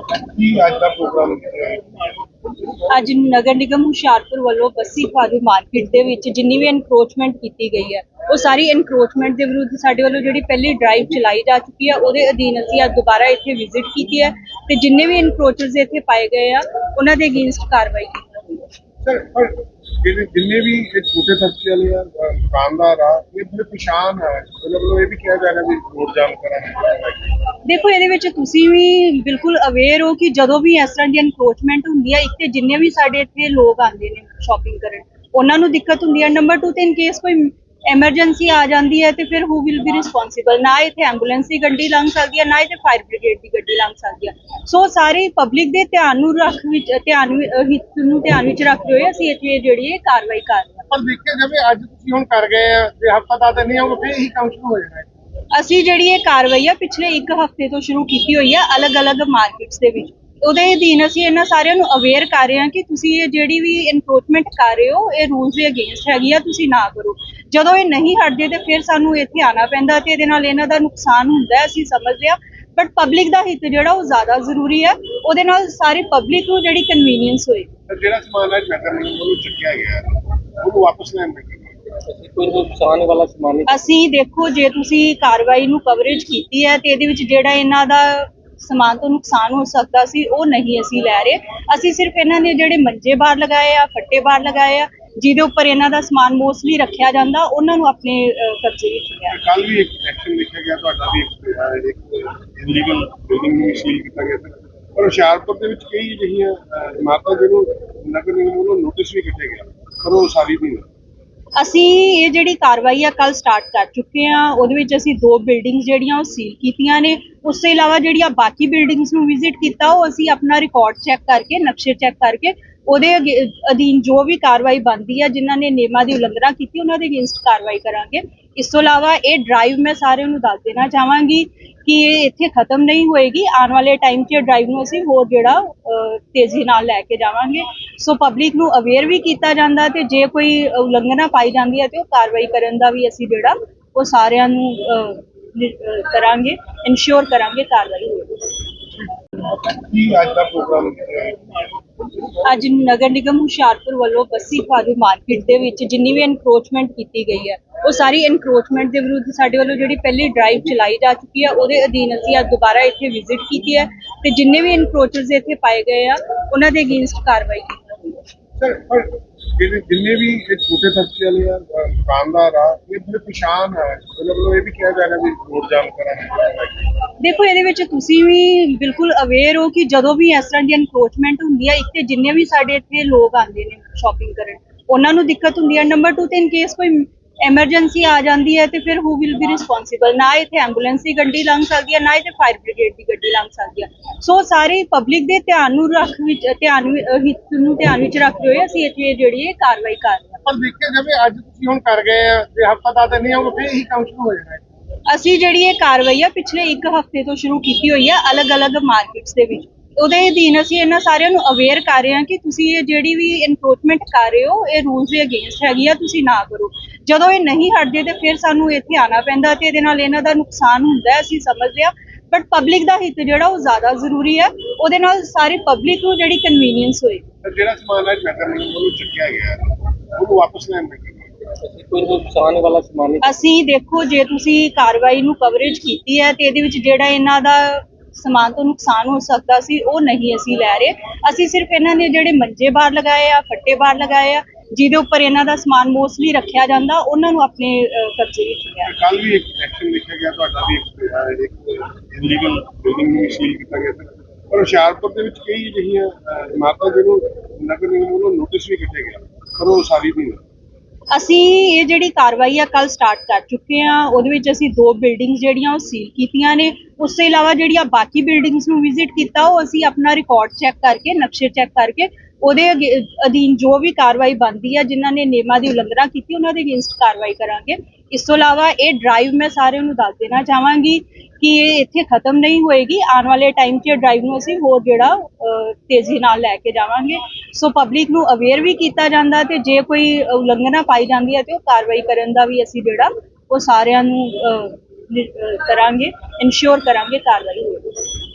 ਕੀ ਅੱਜ ਦਾ ਪ੍ਰੋਗਰਾਮ ਅੱਜ ਨਗਰ ਨਿਗਮ ਹੁਸ਼ਿਆਰਪੁਰ ਵੱਲੋਂ ਬੱਸੀ ਖਾਦੂ ਮਾਰਕੀਟ ਦੇ ਵਿੱਚ ਜਿੰਨੀ ਵੀ ਐਨਕਰੋਚਮੈਂਟ ਕੀਤੀ ਗਈ ਹੈ, ਉਹ ਸਾਰੀ ਐਨਕਰੋਚਮੈਂਟ ਦੇ ਵਿਰੁੱਧ ਸਾਡੇ ਵੱਲੋਂ ਜਿਹੜੀ ਪਹਿਲੀ ਡਰਾਈਵ ਚਲਾਈ ਜਾ ਚੁੱਕੀ ਹੈ, ਉਹਦੇ ਅਧੀਨ ਅਸੀਂ ਅੱਜ ਦੁਬਾਰਾ ਇੱਥੇ ਵਿਜ਼ਿਟ ਕੀਤੀ ਹੈ ਤੇ ਜਿੰਨੇ ਵੀ ਐਨਕਰੋਚਰਸ ਇੱਥੇ ਪਾਏ ਗਏ ਆ, ਉਹਨਾਂ ਦੇ ਅਗੇਂਸਟ ਕਾਰਵਾਈ ਕੀਤੀ ਸਰ ਪਰ ਜਿਹੜੇ ਜਿੰਨੇ ਵੀ ਇਹ ਛੋਟੇ ਤਬਕੇ ਵਾਲੇ ਆ ਅ, ਦੁਕਾਨਦਾਰ ਆ ਇਹ ਬੜੇ ਪਛਾਣ ਹੈ ਮਤਲਬ ਇਹ ਵੀ ਕਿਹਾ ਜਾ ਰਿਹਾ ਵੀ ਰੋਡ ਜਾਮ ਕਰਾਂਗੇ ਦੇਖੋ ਇਹਦੇ ਵਿੱਚ ਤੁਸੀਂ ਵੀ ਬਿਲਕੁਲ ਅਵੇਅਰ ਹੋ ਕਿ ਜਦੋਂ ਵੀ ਇਸ ਤਰ੍ਹਾਂ ਦੀ ਐਨਕਰੋਚਮੈਂਟ ਹੁੰਦੀ ਹੈ ਇੱਕ ਤੇ ਜਿੰਨੇ ਵੀ ਸਾਡੇ ਇੱਥੇ ਲੋਕ ਆਉਂਦੇ ਨੇ ਸ਼ਾਪਿੰਗ ਕਰਨ ਉਹਨਾਂ ਨੂੰ ਦਿੱਕਤ ਹੁੰਦੀ ਹੈ ਨੰਬਰ 2 ਤੇ ਇਨ ਕੇਸ ਕੋਈ ਐਮਰਜੈਂਸੀ ਆ ਜਾਂਦੀ ਹੈ ਤੇ ਫਿਰ ਹੂ ਵਿਲ ਬੀ ਰਿਸਪੌਂਸਿਬਲ ਨਾ ਇੱਥੇ ਐਂਬੂਲੈਂਸ ਦੀ ਗੱਡੀ ਲੰਘ ਸਕਦੀ ਹੈ ਨਾ ਇੱਥੇ ਫਾਇਰ ਬ੍ਰਿਗੇਡ ਦੀ ਗੱਡੀ ਲੰਘ ਸਕਦੀ ਹੈ। ਸੋ ਸਾਰੇ ਪਬਲਿਕ ਦੇ ਧਿਆਨ ਨੂੰ ਰੱਖ ਵਿੱਚ ਧਿਆਨ ਹਿੱਤ ਨੂੰ ਧਿਆਨ ਵਿੱਚ ਰੱਖਦੇ ਹੋਏ ਅਸੀਂ ਇੱਥੇ ਜਿਹੜੀ ਇਹ ਕਾਰਵਾਈ ਕਰ ਰਹੇ ਹਾਂ। ਪਰ ਦੇਖਿਆ ਜਾਵੇ ਅੱਜ ਤੁਸੀਂ ਹੁਣ ਕਰ ਗਏ ਆ ਜੇ ਹਫਤਾ ਦਾ ਤਾਂ ਨਹੀਂ ਹੋਊਗਾ ਫਿਰ ਇਹੀ ਕੰਮ ਸ਼ੁਰੂ ਹੋ ਜਾਣਾ ਅਸੀਂ ਜਿਹੜੀ ਇਹ ਕਾਰਵਾਈ ਆ ਪਿਛਲੇ ਇੱਕ ਹਫ਼ਤੇ ਤੋਂ ਸ਼ੁਰੂ ਕੀਤੀ ਹੋਈ ਆ ਅਲੱਗ-ਅਲੱਗ ਮਾਰਕੀਟਸ ਦੇ ਵਿੱਚ। ਉਹਦੇ ਅਧੀਨ ਅਸੀਂ ਇਹਨਾਂ ਸਾਰਿਆਂ ਨੂੰ ਅਵੇਅਰ ਕਰ ਰਹੇ ਹਾਂ ਕਿ ਤੁਸੀਂ ਇਹ ਜਿਹੜੀ ਵੀ ਇਨਕਰੋਚਮੈਂਟ ਕਰ ਰਹੇ ਹੋ ਇਹ ਰੂਲਸ ਦੇ ਅਗੇਂਸਟ ਹੈਗੀ ਆ ਤੁਸੀਂ ਨਾ ਕਰੋ। ਜਦੋਂ ਇਹ ਨਹੀਂ ਹਟਦੇ ਤੇ ਫਿਰ ਸਾਨੂੰ ਇੱਥੇ ਆਣਾ ਪੈਂਦਾ ਤੇ ਇਹਦੇ ਨਾਲ ਇਹਨਾਂ ਦਾ ਨੁਕਸਾਨ ਹੁੰਦਾ ਹੈ ਅਸੀਂ ਸਮਝਦੇ ਆ ਬਟ ਪਬਲਿਕ ਦਾ ਹਿੱਤ ਜਿਹੜਾ ਉਹ ਜ਼ਿਆਦਾ ਜ਼ਰੂਰੀ ਹੈ। ਉਹਦੇ ਨਾਲ ਸਾਰੀ ਪਬਲਿਕ ਨੂੰ ਜਿਹੜੀ ਕਨਵੀਨੀਅੰਸ ਹੋਏ। ਜਿਹੜਾ ਸਮਾਨ ਅੱਜ ਨਗਰ ਨਿਗਮ ਵੱਲੋਂ ਚੱਕਿਆ ਗਿਆ ਉਹਨੂੰ ਵਾਪਸ ਲੈਣ ਦੇ ਕੋਈ ਨੁਕਸਾਨ ਵਾਲਾ ਸਮਾਨ ਨਹੀਂ ਅਸੀਂ ਦੇਖੋ ਜੇ ਤੁਸੀਂ ਕਾਰਵਾਈ ਨੂੰ ਕਵਰੇਜ ਕੀਤੀ ਹੈ ਤੇ ਇਹਦੇ ਵਿੱਚ ਜਿਹੜਾ ਇਹਨਾਂ ਦਾ ਸਮਾਨ ਤੋਂ ਨੁਕਸਾਨ ਹੋ ਸਕਦਾ ਸੀ ਉਹ ਨਹੀਂ ਅਸੀਂ ਲੈ ਰਹੇ। ਅਸੀਂ ਸਿਰਫ ਇਹਨਾਂ ਨੇ ਜਿਹੜੇ ਮੰਜੇ ਬਾਹਰ ਲਗਾਏ ਆ ਫੱਟੇ ਬਾਹਰ ਲਗਾਏ ਆ ਜਿਹਦੇ ਉੱਪਰ ਇਹਨਾਂ ਦਾ ਸਮਾਨ ਮੋਸਟਲੀ ਰੱਖਿਆ ਜਾਂਦਾ ਉਹਨਾਂ ਨੂੰ ਆਪਣੇ ਕਬਜ਼ੇ ਵਿੱਚ ਲਿਆ ਕੱਲ ਵੀ ਇੱਕ ਐਕਸ਼ਨ ਲਿਖਿਆ ਗਿਆ ਤੁਹਾਡਾ ਵੀ ਇੱਕ ਇਲੀਗਲ ਬਿਲਡਿੰਗ ਨੂੰ ਸੀਲ ਕੀਤਾ ਗਿਆ ਸੀ। ਪਰ ਹੁਸ਼ਿਆਰਪੁਰ ਦੇ ਵਿੱਚ ਕਈ ਅ, ਇਮਾਰਤਾਂ ਜਿਹਨੂੰ ਨਗਰ ਨਿਗਮ ਵੱਲੋਂ ਨੋਟਿਸ ਵੀ ਕੱਢਿਆ ਗਿਆ ਪਰ ਉਹ ਸਾਰੀ ਨਹੀਂ। ਅਸੀਂ ਇਹ ਜਿਹੜੀ ਕਾਰਵਾਈ ਆ ਕੱਲ ਸਟਾਰਟ ਕਰ ਚੁੱਕੇ ਆ ਉਹਦੇ ਵਿੱਚ ਅਸੀਂ ਦੋ ਬਿਲਡਿੰਗਸ ਜਿਹੜੀਆਂ ਉਹ ਸੀਲ ਕੀਤੀਆਂ ਨੇ। ਉਸ ਤੋਂ ਇਲਾਵਾ ਜਿਹੜੀਆਂ ਬਾਕੀ ਬਿਲਡਿੰਗਸ ਨੂੰ ਵਿਜ਼ਿਟ ਕੀਤਾ ਉਹ ਅਸੀਂ ਆਪਣਾ ਰਿਕਾਰਡ ਚੈੱਕ ਕਰਕੇ ਨਕਸ਼ੇ ਚੈੱਕ ਕਰਕੇ ਉਹਦੇ ਅਗੇ- ਅਧੀਨ ਜੋ ਵੀ ਕਾਰਵਾਈ ਬਣਦੀ ਹੈ ਜਿਨ੍ਹਾਂ ਨੇ ਨਿਯਮਾਂ ਦੀ ਉਲੰਘਣਾ ਕੀਤੀ ਉਹਨਾਂ ਦੇ ਅਗੇਂਸਟ ਕਾਰਵਾਈ ਕਰਾਂਗੇ। ਇਸ ਤੋਂ ਇਲਾਵਾ ਇਹ ਡਰਾਈਵ ਮੈਂ ਸਾਰਿਆਂ ਨੂੰ ਦੱਸ ਦੇਣਾ ਚਾਹਾਂਗੀ ਕਿ ਇਹ ਇੱਥੇ ਖਤਮ ਨਹੀਂ ਹੋਏਗੀ। ਆਉਣ ਵਾਲੇ ਟਾਈਮ 'ਚ ਡਰਾਈਵ ਨੂੰ ਅਸੀਂ ਹੋਰ ਜਿਹੜਾ ਅਹ, ਤੇਜ਼ੀ ਨਾਲ ਲੈ ਕੇ ਜਾਵਾਂਗੇ। ਸੋ ਪਬਲਿਕ ਨੂੰ ਅਵੇਅਰ ਵੀ ਕੀਤਾ ਜਾਂਦਾ ਤੇ ਜੇ ਕੋਈ ਉਲੰਘਣਾ ਪਾਈ ਜਾਂਦੀ ਹੈ ਤੇ ਉਹ ਕਾਰਵਾਈ ਕਰਨ ਦਾ ਵੀ ਅਸੀਂ ਜਿਹੜਾ ਉਹ ਸਾਰਿਆਂ ਨੂੰ ਅਹ, ਨਿ- ਅਹ, ਕਰਾਂਗੇ ਇਨਸ਼ੋਰ ਕਰਾਂਗੇ ਕਾਰਵਾਈ ਹੋਵੇਗੀ ਕੀ ਅੱਜ ਦਾ ਪ੍ਰੋਗਰਾਮ ਅੱਜ ਨਗਰ ਨਿਗਮ ਹੁਸ਼ਿਆਰਪੁਰ ਵੱਲੋਂ ਬੱਸੀ ਖਾਦੂ ਮਾਰਕੀਟ ਦੇ ਵਿੱਚ ਜਿੰਨੀ ਵੀ ਐਨਕਰੋਚਮੈਂਟ ਕੀਤੀ ਗਈ ਹੈ, ਉਹ ਸਾਰੀ ਐਨਕਰੋਚਮੈਂਟ ਦੇ ਵਿਰੁੱਧ ਸਾਡੇ ਵੱਲੋਂ ਜਿਹੜੀ ਪਹਿਲੀ ਡਰਾਈਵ ਚਲਾਈ ਜਾ ਚੁੱਕੀ ਹੈ, ਉਹਦੇ ਅਧੀਨ ਅਸੀਂ ਅੱਜ ਦੁਬਾਰਾ ਇੱਥੇ ਵਿਜ਼ਿਟ ਕੀਤੀ ਹੈ ਤੇ ਜਿੰਨੇ ਵੀ ਐਨਕਰੋਚਰਸ ਇੱਥੇ ਪਾਏ ਗਏ ਆ, ਉਹਨਾਂ ਦੇ ਅਗੇਂਸਟ ਕਾਰਵਾਈ ਕੀਤੀ ਸਰ, ਪਰ ਜਿਹੜੇ ਜਿੰਨੇ ਵੀ ਇਹ ਛੋਟੇ ਤਬਕੇ ਵਾਲੇ ਆ ਦੁਕਾਨਦਾਰ ਆ, ਇਹ ਬੜੇ ਪਛਾਣ ਹੈ ਮਤਲਬ ਇਹ ਵੀ ਕਿਹਾ ਜਾ ਰਿਹਾ ਵੀ ਰੋਡ ਜਾਮ ਕਰਾਂਗੇ ਦੇਖੋ, ਇਹਦੇ ਵਿੱਚ ਤੁਸੀਂ ਵੀ ਬਿਲਕੁਲ ਅਵੇਅਰ ਹੋ ਕਿ ਜਦੋਂ ਵੀ ਇਸ ਤਰ੍ਹਾਂ ਦੀ ਐਨਕਰੋਚਮੈਂਟ ਹੁੰਦੀ ਹੈ ਇੱਕ ਤੇ ਜਿੰਨੇ ਵੀ ਸਾਡੇ ਇੱਥੇ ਲੋਕ ਆਉਂਦੇ ਨੇ ਸ਼ਾਪਿੰਗ ਕਰਨ, ਉਹਨਾਂ ਨੂੰ ਦਿੱਕਤ ਹੁੰਦੀ ਹੈ ਨੰਬਰ 2 ਤੇ ਇਨ ਕੇਸ ਕੋਈ ਐਮਰਜੈਂਸੀ ਆ ਜਾਂਦੀ ਹੈ ਤੇ ਫਿਰ ਹੂ ਵਿਲ ਬੀ ਰਿਸਪੌਂਸਿਬਲ ਨਾ ਇੱਥੇ ਐਂਬੂਲੈਂਸ ਦੀ ਗੱਡੀ ਲੰਘ ਸਕਦੀ ਹੈ ਨਾ ਇੱਥੇ ਫਾਇਰ ਬ੍ਰਿਗੇਡ ਦੀ ਗੱਡੀ ਲੰਘ ਸਕਦੀ ਹੈ। ਸੋ ਸਾਰੇ ਪਬਲਿਕ ਦੇ ਧਿਆਨ ਨੂੰ ਰੱਖ ਵਿੱਚ ਧਿਆਨ ਹਿੱਤ ਨੂੰ ਧਿਆਨ ਵਿੱਚ ਰੱਖਦੇ ਹੋਏ ਅਸੀਂ ਇੱਥੇ ਜਿਹੜੀ ਇਹ ਕਾਰਵਾਈ ਕਰ ਰਹੇ ਹਾਂ। ਪਰ ਦੇਖਿਆ ਜਾਵੇ ਅੱਜ ਤੁਸੀਂ ਹੁਣ ਕਰ ਗਏ ਆ ਜੇ ਹਫਤਾ ਦਾ ਤਾਂ ਨਹੀਂ ਹੋਊਗਾ ਫਿਰ ਇਹੀ ਕੰਮ ਸ਼ੁਰੂ ਹੋ ਜਾਣਾ ਹੈ। ਅਸੀਂ ਜਿਹੜੀ ਇਹ ਕਾਰਵਾਈ ਆ ਪਿਛਲੇ ਇੱਕ ਹਫ਼ਤੇ ਤੋਂ ਸ਼ੁਰੂ ਕੀਤੀ ਹੋਈ ਆ ਅਲੱਗ-ਅਲੱਗ ਮਾਰਕੀਟਸ ਦੇ ਵਿੱਚ। ਉਹਦੇ ਅਧੀਨ ਅਸੀਂ ਇਹਨਾਂ ਸਾਰਿਆਂ ਨੂੰ ਅਵੇਅਰ ਕਰ ਰਹੇ ਹਾਂ ਕਿ ਤੁਸੀਂ ਇਹ ਜਿਹੜੀ ਵੀ ਇਨਕਰੋਚਮੈਂਟ ਕਰ ਰਹੇ ਹੋ ਇਹ ਰੂਲਸ ਦੇ ਅਗੇਂਸਟ ਹੈਗੀ ਆ ਤੁਸੀਂ ਨਾ ਕਰੋ। ਜਦੋਂ ਇਹ ਨਹੀਂ ਹਟਦੇ ਤੇ ਫਿਰ ਸਾਨੂੰ ਇੱਥੇ ਆਣਾ ਪੈਂਦਾ ਤੇ ਇਹਦੇ ਨਾਲ ਇਹਨਾਂ ਦਾ ਨੁਕਸਾਨ ਹੁੰਦਾ ਹੈ ਅਸੀਂ ਸਮਝਦੇ ਆ ਬਟ ਪਬਲਿਕ ਦਾ ਹਿੱਤ ਜਿਹੜਾ ਉਹ ਜ਼ਿਆਦਾ ਜ਼ਰੂਰੀ ਹੈ। ਉਹਦੇ ਨਾਲ ਸਾਰੀ ਪਬਲਿਕ ਨੂੰ ਜਿਹੜੀ ਕਨਵੀਨੀਅੰਸ ਹੋਏ। ਤਾਂ ਜਿਹੜਾ ਸਮਾਨ ਅੱਜ ਨਗਰ ਨਿਗਮ ਵੱਲੋਂ ਚੱਕਿਆ ਗਿਆ ਉਹਨੂੰ ਵਾਪਸ ਲੈਣ ਦੇ ਕੋਈ ਨੁਕਸਾਨ ਵਾਲਾ ਸਮਾਨ ਨਹੀਂ ਅਸੀਂ ਦੇਖੋ ਜੇ ਤੁਸੀਂ ਕਾਰਵਾਈ ਨੂੰ ਕਵਰੇਜ ਕੀਤੀ ਹੈ ਤੇ ਇਹਦੇ ਵਿੱਚ ਜਿਹੜਾ ਇਹਨਾਂ ਦਾ ਸਮਾਨ ਤੋਂ ਨੁਕਸਾਨ ਹੋ ਸਕਦਾ ਸੀ ਉਹ ਨਹੀਂ ਅਸੀਂ ਲੈ ਰਹੇ। ਅਸੀਂ ਸਿਰਫ ਇਹਨਾਂ ਨੇ ਜਿਹੜੇ ਮੰਜੇ ਬਾਹਰ ਲਗਾਏ ਆ ਫੱਟੇ ਬਾਹਰ ਲਗਾਏ ਆ ਜਿਹਦੇ ਉੱਪਰ ਇਹਨਾਂ ਦਾ ਸਮਾਨ ਮੋਸਟਲੀ ਰੱਖਿਆ ਜਾਂਦਾ ਉਹਨਾਂ ਨੂੰ ਆਪਣੇ ਕਬਜ਼ੇ ਵਿੱਚ ਲਿਆ ਕੱਲ ਵੀ ਇੱਕ ਐਕਸ਼ਨ ਲਿਖਿਆ ਗਿਆ ਤੁਹਾਡਾ ਵੀ ਇੱਕ ਇਲੀਗਲ ਬਿਲਡਿੰਗ ਨੂੰ ਸੀਲ ਕੀਤਾ ਗਿਆ ਸੀ। ਪਰ ਹੁਸ਼ਿਆਰਪੁਰ ਦੇ ਵਿੱਚ ਕਈ ਅ, ਇਮਾਰਤਾਂ ਜਿਹਨੂੰ ਨਗਰ ਨਿਗਮ ਵੱਲੋਂ ਨੋਟਿਸ ਵੀ ਕੱਢਿਆ ਗਿਆ ਪਰ ਉਹ ਸਾਰੀ ਨਹੀਂ। ਅਸੀਂ ਇਹ ਜਿਹੜੀ ਕਾਰਵਾਈ ਆ ਕੱਲ ਸਟਾਰਟ ਕਰ ਚੁੱਕੇ ਆ ਉਹਦੇ ਵਿੱਚ ਅਸੀਂ ਦੋ ਬਿਲਡਿੰਗਸ ਜਿਹੜੀਆਂ ਉਹ ਸੀਲ ਕੀਤੀਆਂ ਨੇ। ਉਸ ਤੋਂ ਇਲਾਵਾ ਜਿਹੜੀਆਂ ਬਾਕੀ ਬਿਲਡਿੰਗਸ ਨੂੰ ਵਿਜ਼ਿਟ ਕੀਤਾ ਉਹ ਅਸੀਂ ਆਪਣਾ ਰਿਕਾਰਡ ਚੈੱਕ ਕਰਕੇ ਨਕਸ਼ੇ ਚੈੱਕ ਕਰਕੇ ਉਹਦੇ ਅਧੀਨ ਜੋ ਵੀ ਕਾਰਵਾਈ ਬਣਦੀ ਆ, ਜਿਨ੍ਹਾਂ ਨੇ ਨਿਯਮਾਂ ਦੀ ਉਲੰਘਣਾ ਕੀਤੀ, ਉਹਨਾਂ ਦੇ ਅਗੇਂਸਟ ਕਾਰਵਾਈ ਕਰਾਂਗੇ। ਇਸ ਤੋਂ ਇਲਾਵਾ ਇਹ ਡਰਾਈਵ ਮੈਂ ਸਾਰਿਆਂ ਨੂੰ ਦੱਸ ਦੇਣਾ ਚਾਹਾਂਗੀ ਕਿ ਇਹ ਇੱਥੇ ਖਤਮ ਨਹੀਂ ਹੋਏਗੀ। ਆਉਣ ਵਾਲੇ ਟਾਈਮ 'ਚ ਡਰਾਈਵ ਨੂੰ ਅਸੀਂ ਹੋਰ ਜਿਹੜਾ ਤੇਜ਼ੀ ਨਾਲ ਲੈ ਕੇ ਜਾਵਾਂਗੇ। ਸੋ ਪਬਲਿਕ ਨੂੰ ਅਵੇਅਰ ਵੀ ਕੀਤਾ ਜਾਂਦਾ ਤੇ ਜੇ ਕੋਈ ਉਲੰਘਣਾ ਪਾਈ ਜਾਂਦੀ ਹੈ ਤੇ ਉਹ ਕਾਰਵਾਈ ਕਰਨ ਦਾ ਵੀ ਅਸੀਂ ਜਿਹੜਾ, ਉਹ ਸਾਰਿਆਂ ਨੂੰ ਕਰਾਂਗੇ ਇਨਸ਼ੋਰ ਕਰਾਂਗੇ ਕਾਰਵਾਈ ਹੋਵੇਗੀ